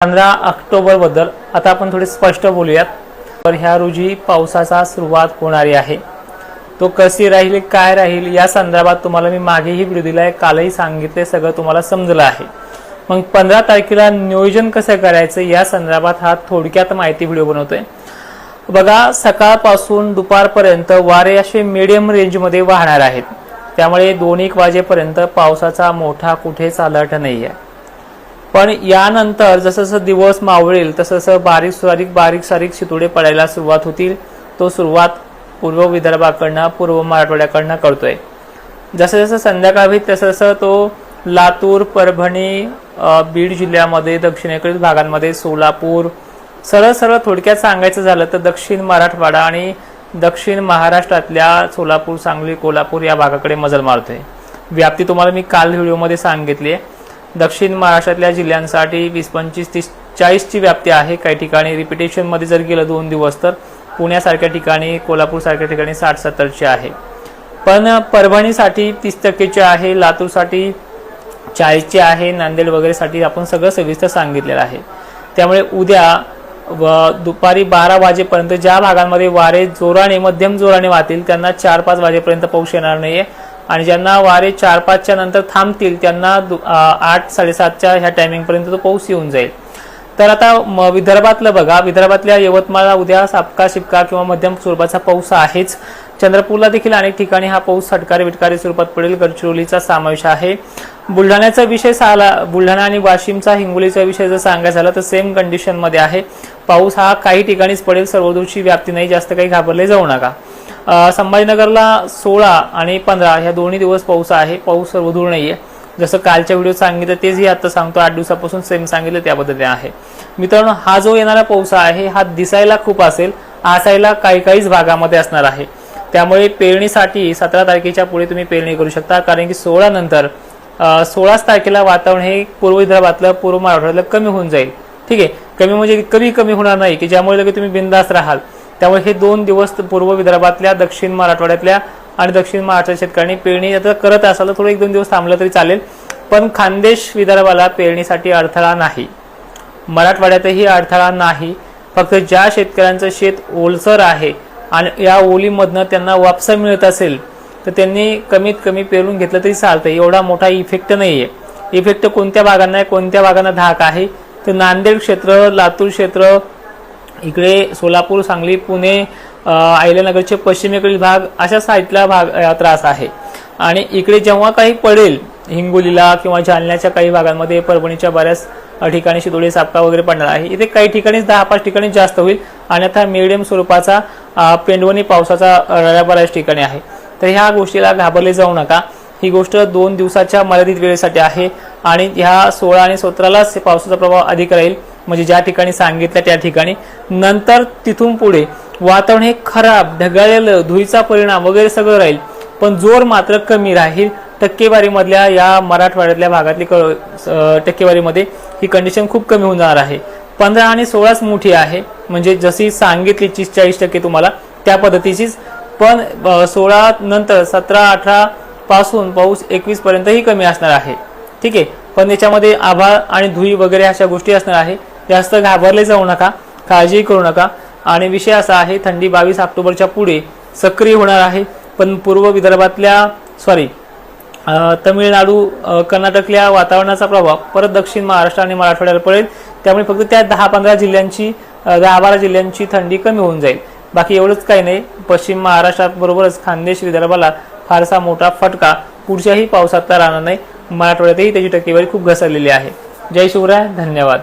पंधरा ऑक्टोबरबद्दल आता आपण थोडे स्पष्ट बोलूयात. तर ह्या रोजी पावसाचा सुरुवात होणारी आहे. तो कशी राहील काय राहील या संदर्भात तुम्हाला मी मागेही व्हिडिओ दिलाय कालही सांगितले सगळं तुम्हाला समजलं आहे. मग पंधरा तारखेला नियोजन कसं करायचं या संदर्भात हा थोडक्यात माहिती व्हिडिओ बनवतोय. बघा सकाळपासून दुपारपर्यंत वारे असे मिडियम रेंजमध्ये वाहणार आहेत. त्यामुळे दोन एक वाजेपर्यंत पावसाचा मोठा कुठेच अलर्ट नाही आहे पण यानंतर जसं जसं दिवस मावळेल तसं तसं बारीक सारीक बारीक सारीक शितुडे पडायला सुरुवात होतील तो सुरुवात पूर्व विदर्भाकडनं पूर्व मराठवाड्याकडनं करतोय. जसं जसं संध्याकाळ होईल तसं तसं तो लातूर परभणी बीड जिल्ह्यामध्ये दक्षिणेकडील भागांमध्ये सोलापूर सरळ सरळ थोडक्यात सांगायचं झालं तर दक्षिण मराठवाडा आणि दक्षिण महाराष्ट्रातल्या सोलापूर सांगली कोल्हापूर या भागाकडे मजल मारतोय. व्याप्ती तुम्हाला मी काल व्हिडिओमध्ये सांगितली आहे दक्षिण महाराष्ट्रातल्या जिल्ह्यांसाठी वीस पंचवीस तीस चाळीसची व्याप्ती आहे. काही ठिकाणी रिपिटेशनमध्ये जर गेलं दोन दिवस तर पुण्यासारख्या ठिकाणी कोल्हापूरसारख्या ठिकाणी साठ सत्तरची आहे. पण परभणीसाठी तीस टक्केची आहे लातूरसाठी चाळीसची आहे नांदेड वगैरेसाठी आपण सगळं सविस्तर सांगितलेलं आहे. त्यामुळे उद्या व दुपारी बारा वाजेपर्यंत ज्या भागांमध्ये वारे जोराने मध्यम जोराने वाहतील त्यांना चार पाच वाजेपर्यंत पाऊस येणार नाही आहे आणि ज्यांना वारे चार पाचच्या नंतर थांबतील त्यांना दु- आठ साडेसातच्या ह्या टायमिंगपर्यंत तो पाऊस येऊन जाईल. तर आता म- विदर्भातलं बघा. विदर्भातल्या यवतमाळला उद्या सापका शिपका किंवा मध्यम स्वरूपाचा पाऊस आहेच. चंद्रपूरला देखील अनेक ठिकाणी हा पाऊस सटकारी विटकारी स्वरूपात पडेल. गडचिरोलीचा समावेश आहे. बुलढाण्याचा विषय आला बुलढाणा आणि वाशिमचा हिंगोलीचा विषय जर सांगायचा झाला तर सेम कंडिशनमध्ये आहे. पाऊस हा काही ठिकाणीच पडेल. सर्वदूरची व्याप्ती नाही. जास्त काही घाबरले जाऊ नका. संभाजीनगरला सोळा आणि पंधरा ह्या दोन्ही दिवस पाऊस आहे. पाऊस सर्वदूर नाहीये. जसं कालच्या व्हिडिओ सांगितलं तेच आता सांगतो. आठ दिवसापासून सेम सांगितलं त्या पद्धतीने आहे. मित्रांनो हा जो येणारा पाऊस आहे हा दिसायला खूप असेल. आसायला काही काहीच भागामध्ये असणार आहे. त्यामुळे पेरणीसाठी सतरा तारखेच्या पुढे तुम्ही पेरणी करू शकता. कारण की सोळा नंतर सोळाच तारखेला वातावरण हे पूर्व विदर्भातलं पूर्व मराठवाड्यातलं कमी होऊन जाईल. ठीक आहे? कमी म्हणजे कमी कमी होणार नाही की ज्यामुळे लगेच तुम्ही बिंदास राहाल. त्यामुळे हे दोन दिवस पूर्व विदर्भातल्या दक्षिण मराठवाड्यातल्या आणि दक्षिण महाराष्ट्राच्या शेतकऱ्यांनी पेरणी आता करत असाल तर थोडं एक दोन दिवस थांबलं तरी चालेल. पण खानदेश विदर्भाला पेरणीसाठी अडथळा नाही. मराठवाड्यातही अडथळा नाही. फक्त ज्या शेतकऱ्यांचं शेत ओलसर आहे आणि या ओलीमधनं त्यांना वापसा मिळत असेल तर त्यांनी कमीत कमी पेरून घेतलं तरी चालतं एवढा मोठा इफेक्ट नाही आहे इफेक्ट कोणत्या भागांना आहे कोणत्या भागांना धाक आहे? तर नांदेड क्षेत्र लातूर क्षेत्र इकडे सोलापूर सांगली पुणे अ, अहिल्यानगरचे पश्चिमेकडील भाग अशा साईडला भाग त्रास आहे. आणि इकडे जेव्हा काही पडेल हिंगोलीला किंवा जालन्याच्या काही भागांमध्ये परभणीच्या बऱ्याच ठिकाणी शिदोळी सापका वगैरे पडणार आहे. इथे काही ठिकाणी दहा पाच ठिकाणी जास्त होईल. आणि आता मिडियम स्वरूपाचा पेंडवणी पावसाचा रड्या बऱ्याच ठिकाणी आहे. तर ह्या गोष्टीला घाबरले जाऊ नका. ही गोष्ट दोन दिवसाच्या मर्यादित वेळेसाठी आहे आणि ह्या सोळा आणि सतरालाच पावसाचा प्रभाव अधिक राहील. म्हणजे ज्या ठिकाणी सांगितलं त्या ठिकाणी. नंतर तिथून पुढे वातावरण हे खराब ढगाळलेलं धुळीचा परिणाम वगैरे सगळं राहील. पण जोर मात्र कमी राहील. टक्केवारीमधल्या या मराठवाड्यातल्या भागातली क- टक्केवारीमध्ये ही कंडिशन खूप कमी होणार आहे. पंधरा आणि सोळाच मोठी आहे. म्हणजे जशी सांगितली तीस चाळीस टक्के तुम्हाला त्या पद्धतीचीच. पण सोळा नंतर सतरा अठरा पासून पाऊस एकवीस पर्यंतही कमी असणार आहे. ठीक आहे? पण याच्यामध्ये आभाळ आणि धुई वगैरे अशा गोष्टी असणार आहे. जास्त घाबरले जाऊ नका काळजी करू नका. आणि विषय असा आहे थंडी बावीस ऑक्टोबरच्या पुढे सक्रिय होणार आहे. पण पूर्व विदर्भातल्या सॉरी तमिळनाडू कर्नाटकल्या वातावरणाचा प्रभाव परत दक्षिण महाराष्ट्र आणि मराठवाड्याला पडेल. त्यामुळे फक्त त्या दहा पंधरा जिल्ह्यांची दहा बारा जिल्ह्यांची थंडी कमी होऊन जाईल. बाकी एवढंच काही नाही. पश्चिम महाराष्ट्रात बरोबरच खानदेश विदर्भाला फारसा मोठा फटका पुढच्याही पावसात राहणार नाही. मराठवाड्यातही त्याची टक्केवारी खूप घसरलेली आहे. जय शिवराय धन्यवाद.